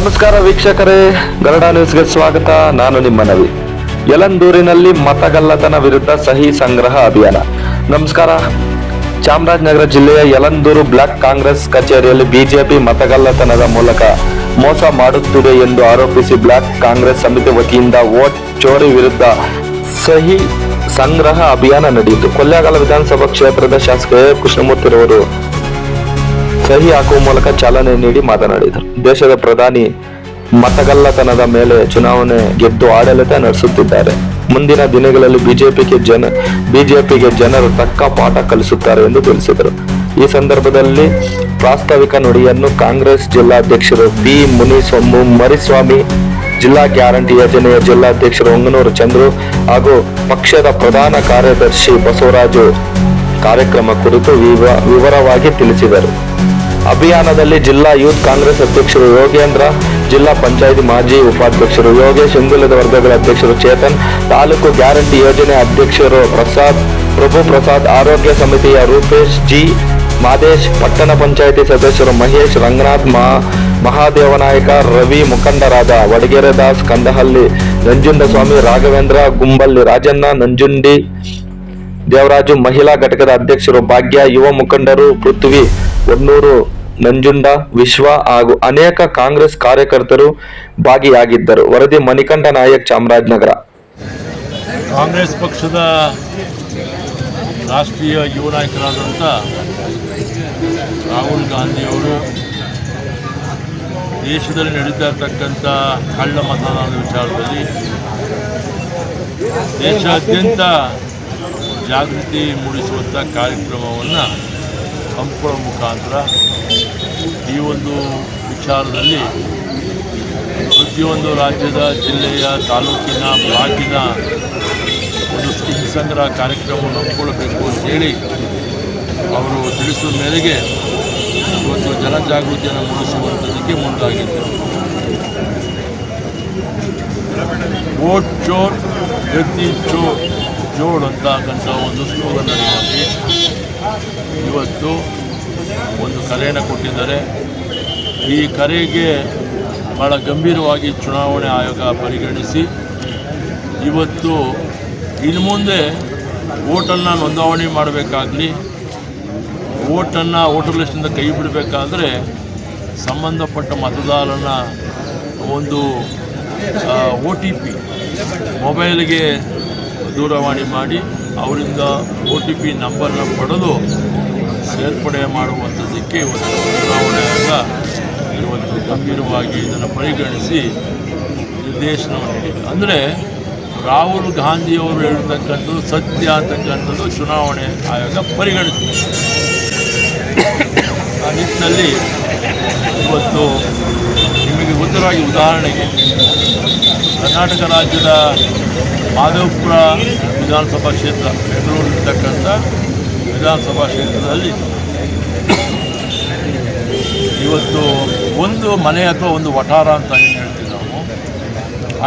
ನಮಸ್ಕಾರ ವೀಕ್ಷಕರೇ, ಗರಡ ನ್ಯೂಸ್ಗೆ ಸ್ವಾಗತ. ನಾನು ನಿಮ್ಮ ನವಿ. ಯಲಂದೂರಿನಲ್ಲಿ ಮತಗಲ್ಲತನ ವಿರುದ್ಧ ಸಹಿ ಸಂಗ್ರಹ ಅಭಿಯಾನ. ನಮಸ್ಕಾರ. ಚಾಮರಾಜನಗರ ಜಿಲ್ಲೆಯ ಯಲಂದೂರು ಬ್ಲಾಕ್ ಕಾಂಗ್ರೆಸ್ ಕಚೇರಿಯಲ್ಲಿ ಬಿಜೆಪಿ ಮತಗಲ್ಲತನದ ಮೂಲಕ ಮೋಸ ಮಾಡುತ್ತಿದೆ ಎಂದು ಆರೋಪಿಸಿ ಬ್ಲಾಕ್ ಕಾಂಗ್ರೆಸ್ ಸಮಿತಿ ವತಿಯಿಂದ ವೋಟ್ ಚೋರಿ ವಿರುದ್ಧ ಸಹಿ ಸಂಗ್ರಹ ಅಭಿಯಾನ ನಡೆಯಿತು. ಕೊಳ್ಳೇಗಾಲ ವಿಧಾನಸಭಾ ಕ್ಷೇತ್ರದ ಶಾಸಕ ಕೃಷ್ಣಮೂರ್ತಿ ಕೃಷ್ಣಮೂರ್ತಿರವರು ಸಹಿ ಹಾಕುವ ಮೂಲಕ ಚಾಲನೆ ನೀಡಿ ಮಾತನಾಡಿದರು. ದೇಶದ ಪ್ರಧಾನಿ ಮತಗಲ್ಲತನದ ಮೇಲೆ ಚುನಾವಣೆ ಗೆದ್ದು ಆಡಳಿತ ನಡೆಸುತ್ತಿದ್ದಾರೆ. ಮುಂದಿನ ದಿನಗಳಲ್ಲಿ ಬಿಜೆಪಿಗೆ ಜನ, ಬಿಜೆಪಿಗೆ ಜನರು ತಕ್ಕ ಪಾಠ ಕಲಿಸುತ್ತಾರೆ ಎಂದು ತಿಳಿಸಿದರು. ಈ ಸಂದರ್ಭದಲ್ಲಿ ಪ್ರಾಸ್ತಾವಿಕ ನುಡಿಯನ್ನು ಕಾಂಗ್ರೆಸ್ ಜಿಲ್ಲಾಧ್ಯಕ್ಷರು ಬಿ. ಮುನಿಸ್ವಾಮಿ ಮರಿಸ್ವಾಮಿ, ಜಿಲ್ಲಾ ಗ್ಯಾರಂಟಿ ಯೋಜನೆಯ ಜಿಲ್ಲಾಧ್ಯಕ್ಷರು ಹೊಂಗನೂರು ಚಂದ್ರು ಹಾಗೂ ಪಕ್ಷದ ಪ್ರಧಾನ ಕಾರ್ಯದರ್ಶಿ ಬಸವರಾಜು ಕಾರ್ಯಕ್ರಮ ಕುರಿತು ವಿವ- ವಿವರವಾಗಿ ತಿಳಿಸಿದರು. ಅಭಿಯಾನದಲ್ಲಿ ಜಿಲ್ಲಾ ಯೂತ್ ಕಾಂಗ್ರೆಸ್ ಅಧ್ಯಕ್ಷರು ಯೋಗೇಂದ್ರ, ಜಿಲ್ಲಾ ಪಂಚಾಯತ್ ಮಾಜಿ ಉಪಾಧ್ಯಕ್ಷರು ಯೋಗೇಶ್, ಹಿಂದುಳಿದ ವರ್ಗಗಳ ಅಧ್ಯಕ್ಷರು ಚೇತನ್, ತಾಲೂಕು ಗ್ಯಾರಂಟಿ ಯೋಜನೆ ಅಧ್ಯಕ್ಷರು ಪ್ರಸಾದ್, ಪ್ರಭು ಪ್ರಸಾದ್, ಆರೋಗ್ಯ ಸಮಿತಿಯ ರೂಪೇಶ್ ಜಿ, ಮಾದೇಶ್, ಪಟ್ಟಣ ಪಂಚಾಯಿತಿ ಸದಸ್ಯರು ಮಹೇಶ್, ರಂಗನಾಥ್, ಮಹಾ, ಮಹಾದೇವನಾಯಕ, ರವಿ ಮುಖಂಡರಾದ ವಡಗೆರೆ ದಾಸ್, ಕಂದಹಳ್ಳಿ, ನಂಜುಂಡಸ್ವಾಮಿ, ರಾಘವೇಂದ್ರ, ಗುಂಬಲ್ಲಿ, ರಾಜಣ್ಣ, ನಂಜುಂಡಿ ದೇವರಾಜು ಮಹಿಳಾ ಘಟಕದ ಅಧ್ಯಕ್ಷರು ಭಾಗ್ಯ, ಯುವ ಮುಖಂಡರು ಪೃಥ್ವಿ ಒನ್ನೂರು ನಂಜುಂಡ, ವಿಶ್ವ ಹಾಗೂ ಅನೇಕ ಕಾಂಗ್ರೆಸ್ ಕಾರ್ಯಕರ್ತರು ಭಾಗಿಯಾಗಿದ್ದರು. ವರದಿ ಮಣಿಕಂಠ ನಾಯಕ್, ಚಾಮರಾಜನಗರ. ಕಾಂಗ್ರೆಸ್ ಪಕ್ಷದ ರಾಷ್ಟ್ರೀಯ ಯುವ ನಾಯಕರಾದಂಥ ರಾಹುಲ್ ಗಾಂಧಿಯವರು ದೇಶದಲ್ಲಿ ನಡೀತಾ ಇರ್ತಕ್ಕಂಥ ಕಳ್ಳ ಮತದಾನದ ವಿಚಾರದಲ್ಲಿ ದೇಶಾದ್ಯಂತ ಜಾಗೃತಿ ಮೂಡಿಸುವಂಥ ಕಾರ್ಯಕ್ರಮವನ್ನು ಹಮ್ಮಿಕೊಳ್ಳೋ ಮುಖಾಂತರ ಈ ಒಂದು ವಿಚಾರದಲ್ಲಿ ಪ್ರತಿಯೊಂದು ರಾಜ್ಯದ, ಜಿಲ್ಲೆಯ, ತಾಲೂಕಿನ, ಬ್ಲಾಕಿನ ಒಂದು ಸ್ಕಿಲ್ ಸಂಗ್ರಹ ಕಾರ್ಯಕ್ರಮವನ್ನು ಹಮ್ಮಿಕೊಳ್ಳಬೇಕು ಅಂತೇಳಿ ಅವರು ತಿಳಿಸುವ ಮೇರೆಗೆ ಇವತ್ತು ಜನಜಾಗೃತಿಯನ್ನು ಮೂಡಿಸುವಂಥದ್ದಕ್ಕೆ ಮುಂದಾಗಿದ್ದರು ಓಟ್ ಚೋರ್ ವ್ಯಕ್ತಿ ಚೋರ್. ಜೋಡ್ ಅಂತಕ್ಕಂಥ ಒಂದು ಸ್ಲೋಗನ್ ಅಡಿಯಲ್ಲಿ ಇವತ್ತು ಒಂದು ಕರೆಯನ್ನು ಕೊಟ್ಟಿದ್ದಾರೆ. ಈ ಕರೆಗೆ ಭಾಳ ಗಂಭೀರವಾಗಿ ಚುನಾವಣೆ ಆಯೋಗ ಪರಿಗಣಿಸಿ, ಇವತ್ತು ಇನ್ನು ಮುಂದೆ ಓಟನ್ನು ನೋಂದಾವಣೆ ಮಾಡಬೇಕಾಗಲಿ ಓಟನ್ನು ವೋಟರ್ ಲಿಸ್ಟಿಂದ ಕೈ ಬಿಡಬೇಕಾದ್ರೆ ಸಂಬಂಧಪಟ್ಟ ಮತದಾರನ ಒಂದು ಒ ಟಿ ಪಿ ಮೊಬೈಲ್ಗೆ ದೂರವಾಣಿ ಮಾಡಿ ಅವರಿಂದ ಒ ಟಿ ಪಿ ನಂಬರ್ನ ಪಡೆದು ಸೇರ್ಪಡೆ ಮಾಡುವಂಥದ್ದಕ್ಕೆ ಒಂದು ಚುನಾವಣೆ ಆಯೋಗ ಇವತ್ತು ಗಂಭೀರವಾಗಿ ಇದನ್ನು ಪರಿಗಣಿಸಿ ನಿರ್ದೇಶನವನ್ನು ನೀಡಿದೆ. ಅಂದರೆ ರಾಹುಲ್ ಗಾಂಧಿಯವರು ಹೇಳ್ತಕ್ಕಂಥದ್ದು ಸತ್ಯ ಅಂತಕ್ಕಂಥದ್ದು ಚುನಾವಣೆ ಆಯೋಗ ಪರಿಗಣಿಸಿದೆ. ಆ ನಿಟ್ಟಿನಲ್ಲಿ ಇವತ್ತು ನಿಮಗೆ ಗೊತ್ತರಾಗಿ ಉದಾಹರಣೆಗೆ ಕರ್ನಾಟಕ ರಾಜ್ಯದ ಮಾಧವಪುರ ವಿಧಾನಸಭಾ ಕ್ಷೇತ್ರ ಬೆಂಗಳೂರಿರ್ತಕ್ಕಂಥ ವಿಧಾನಸಭಾ ಕ್ಷೇತ್ರದಲ್ಲಿ ಇವತ್ತು ಒಂದು ಮನೆ ಅಥವಾ ಒಂದು ವಠಾರ ಅಂತ ಏನು ಹೇಳ್ತೀವಿ ನಾವು,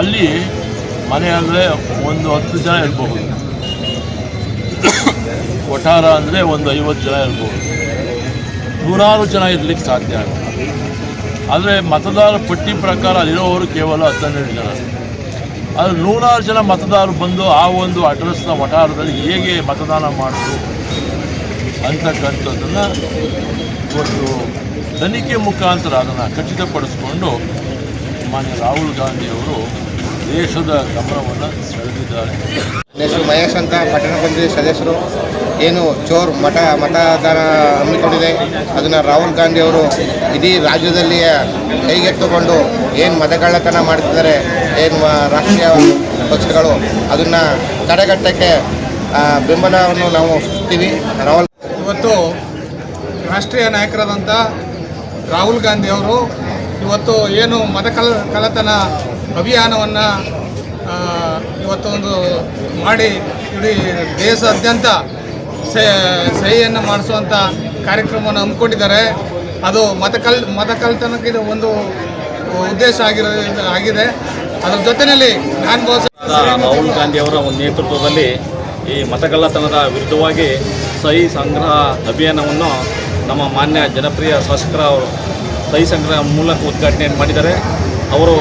ಅಲ್ಲಿ ಮನೆ ಅಂದರೆ ಒಂದು ಹತ್ತು ಜನ ಇರಬಹುದು. ವಠಾರ ಅಂದರೆ ಒಂದು ಐವತ್ತು ಜನ ಇರ್ಬೋದು ನೂರಾರು ಜನ ಇರಲಿಕ್ಕೆ ಸಾಧ್ಯ ಆಗಲ್ಲ. ಆದರೆ ಮತದಾರ ಪಟ್ಟಿ ಪ್ರಕಾರ ಅಲ್ಲಿರೋವರು ಕೇವಲ ಹತ್ತನ್ನೆರಡು ಜನ. ಆದರೆ ನೂರಾರು ಜನ ಮತದಾರರು ಬಂದು ಆ ಒಂದು ಅಡ್ರೆಸ್ನ ವಠಾರದಲ್ಲಿ ಹೇಗೆ ಮತದಾನ ಮಾಡಿದ್ರು ಅಂತಕ್ಕಂಥದ್ದನ್ನು ಒಂದು ತನಿಖೆ ಮುಖಾಂತರ ಅದನ್ನು ಖಚಿತಪಡಿಸಿಕೊಂಡು ಮಾನ್ಯ ರಾಹುಲ್ ಗಾಂಧಿಯವರು ದೇಶದ ಗಮನವನ್ನು ಸೆಳೆದಿದ್ದಾರೆ. ಮಹೇಶ್ ಅಂತ, ಪಟ್ಟಣ ಪಂಚಾಯತ್ ಸದಸ್ಯರು. ಏನು ಚೋರ್ ಮಠ ಮತದಾನ ಹಮ್ಮಿಕೊಂಡಿದೆ. ಅದನ್ನು ರಾಹುಲ್ ಗಾಂಧಿ ಅವರು ಇಡೀ ರಾಜ್ಯದಲ್ಲಿ ಕೈಗೆತ್ತುಕೊಂಡು ಏನು ಮತಗಳ್ಳತನ ಮಾಡ್ತಿದ್ದಾರೆ, ಏನು ರಾಷ್ಟ್ರೀಯ ಪಕ್ಷಗಳು, ಅದನ್ನು ತಡೆಗಟ್ಟಕ್ಕೆ ಬೆಂಬಲವನ್ನು ನಾವು ಸುತ್ತೀವಿ ರಾಹುಲ್ ಇವತ್ತು ರಾಷ್ಟ್ರೀಯ ನಾಯಕರಾದಂಥ ರಾಹುಲ್ ಗಾಂಧಿ ಅವರು ಇವತ್ತು ಏನು ಮತ ಕಲ ಕಲತನ ಅಭಿಯಾನವನ್ನು ಇವತ್ತೊಂದು ಮಾಡಿ ಇಡೀ ದೇಶಾದ್ಯಂತ ಸಹಿಯನ್ನು ಮಾಡಿಸುವಂಥ ಕಾರ್ಯಕ್ರಮವನ್ನು ಹಮ್ಮಿಕೊಂಡಿದ್ದಾರೆ. ಅದು ಮತಕಲ್ ಮತಕಲ್ತನಕ್ಕೆ ಮತ ಕಲ್ತನಕ್ಕೆ ಇದು ಒಂದು ಉದ್ದೇಶ ಆಗಿರೋ ಆಗಿದೆ. ಅದರ ಜೊತೆಯಲ್ಲಿ ನಾನು ಬೋಸ್ ರಾಹುಲ್ ಗಾಂಧಿ ಅವರ ಒಂದು ನೇತೃತ್ವದಲ್ಲಿ ಈ ಮತಗಳ್ಳತನದ ವಿರುದ್ಧವಾಗಿ ಸಹಿ ಸಂಗ್ರಹ ಅಭಿಯಾನವನ್ನು ನಮ್ಮ ಮಾನ್ಯ ಜನಪ್ರಿಯ ಶಾಸಕರ ಅವರು ಸಹಿ ಸಂಗ್ರಹ ಮೂಲಕ ಉದ್ಘಾಟನೆ ಮಾಡಿದ್ದಾರೆ. ಅವರು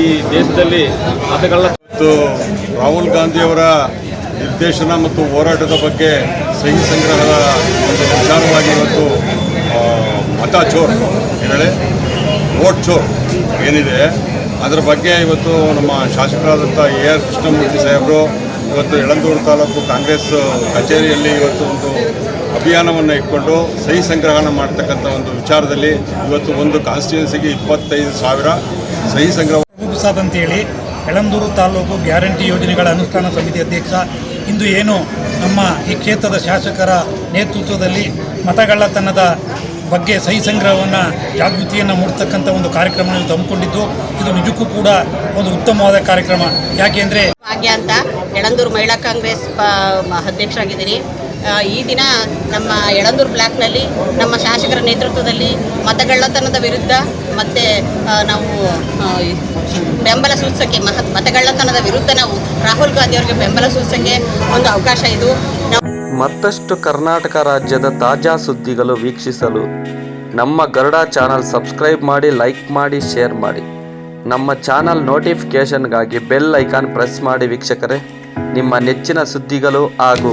ಈ ದೇಶದಲ್ಲಿ ಮತಗಳ ಮತ್ತು ರಾಹುಲ್ ಗಾಂಧಿಯವರ ನಿರ್ದೇಶನ ಮತ್ತು ಹೋರಾಟದ ಬಗ್ಗೆ ಸಹಿ ಸಂಗ್ರಹದ ಒಂದು ವಿಚಾರವಾಗಿ ಇವತ್ತು ಮತ ಚೋರ್ ಏನೇಳಿ ವೋಟ್ ಚೋರ್ ಏನಿದೆ? ಅದರ ಬಗ್ಗೆ ಇವತ್ತು ನಮ್ಮ ಶಾಸಕರಾದಂಥ ಎ ಆರ್ ಕೃಷ್ಣಮೂರ್ತಿ ಸಾಹೇಬರು ಇವತ್ತು ಯಳಂದೂರು ತಾಲೂಕು ಕಾಂಗ್ರೆಸ್ ಕಚೇರಿಯಲ್ಲಿ ಇವತ್ತು ಒಂದು ಅಭಿಯಾನವನ್ನು ಇಟ್ಕೊಂಡು ಸಹಿ ಸಂಗ್ರಹಣ ಮಾಡ್ತಕ್ಕಂಥ ಒಂದು ವಿಚಾರದಲ್ಲಿ ಇವತ್ತು ಒಂದು ಕಾನ್ಸ್ಟಿಟ್ಯೂನ್ಸಿಗೆ ಇಪ್ಪತ್ತೈದು ಸಾವಿರ ಸಹಿ ಸಂಗ್ರಹ ಅಂತೇಳಿ ಯಳಂದೂರು ತಾಲೂಕು ಗ್ಯಾರಂಟಿ ಯೋಜನೆಗಳ ಅನುಷ್ಠಾನ ಸಮಿತಿ ಅಧ್ಯಕ್ಷ ಇಂದು ಏನು ನಮ್ಮ ಈ ಕ್ಷೇತ್ರದ ಶಾಸಕರ ನೇತೃತ್ವದಲ್ಲಿ ಮತಗಳ್ಳತನದ ಬಗ್ಗೆ ಸಹಿ ಸಂಗ್ರಹವನ್ನು ಜಾಗೃತಿಯನ್ನು ಮೂಡ್ತಕ್ಕಂಥ ಒಂದು ಕಾರ್ಯಕ್ರಮವನ್ನು ಹಮ್ಮಿಕೊಂಡಿದ್ದು, ಇದು ನಿಜಕ್ಕೂ ಕೂಡ ಒಂದು ಉತ್ತಮವಾದ ಕಾರ್ಯಕ್ರಮ. ಯಾಕೆಂದರೆ ಭಾಗ್ಯ ಅಂತ ಯಳಂದೂರು ಮಹಿಳಾ ಕಾಂಗ್ರೆಸ್ ಅಧ್ಯಕ್ಷರಾಗಿದ್ದೀನಿ. ಈ ದಿನ ನಮ್ಮ ಯಳಂದೂರು ಬ್ಲಾಕ್ನಲ್ಲಿ ನಮ್ಮ ಶಾಸಕರ ನೇತೃತ್ವದಲ್ಲಿ ಮತಗಳ್ಳತನದ ವಿರುದ್ಧ ಮತ್ತು ನಾವು ಬೆಂಬಲ ಸೂಚಿಸೋಕ್ಕೆ ಮಹ, ಮತಗಳ್ಳತನದ ವಿರುದ್ಧ ನಾವು ರಾಹುಲ್ ಗಾಂಧಿ ಅವರಿಗೆ ಬೆಂಬಲ ಸೂಚಿಸೋಕ್ಕೆ ಒಂದು ಅವಕಾಶ ಇದು. ಮತ್ತಷ್ಟು ಕರ್ನಾಟಕ ರಾಜ್ಯದ ತಾಜಾ ಸುದ್ದಿಗಳು ವೀಕ್ಷಿಸಲು ನಮ್ಮ ಗರುಡ ಚಾನಲ್ ಸಬ್ಸ್ಕ್ರೈಬ್ ಮಾಡಿ, ಲೈಕ್ ಮಾಡಿ, ಶೇರ್ ಮಾಡಿ. ನಮ್ಮ ಚಾನಲ್ ನೋಟಿಫಿಕೇಷನ್ಗಾಗಿ ಬೆಲ್ ಐಕಾನ್ ಪ್ರೆಸ್ ಮಾಡಿ ವೀಕ್ಷಕರೇ. ನಿಮ್ಮ ನೆಚ್ಚಿನ ಸುದ್ದಿಗಳು ಹಾಗೂ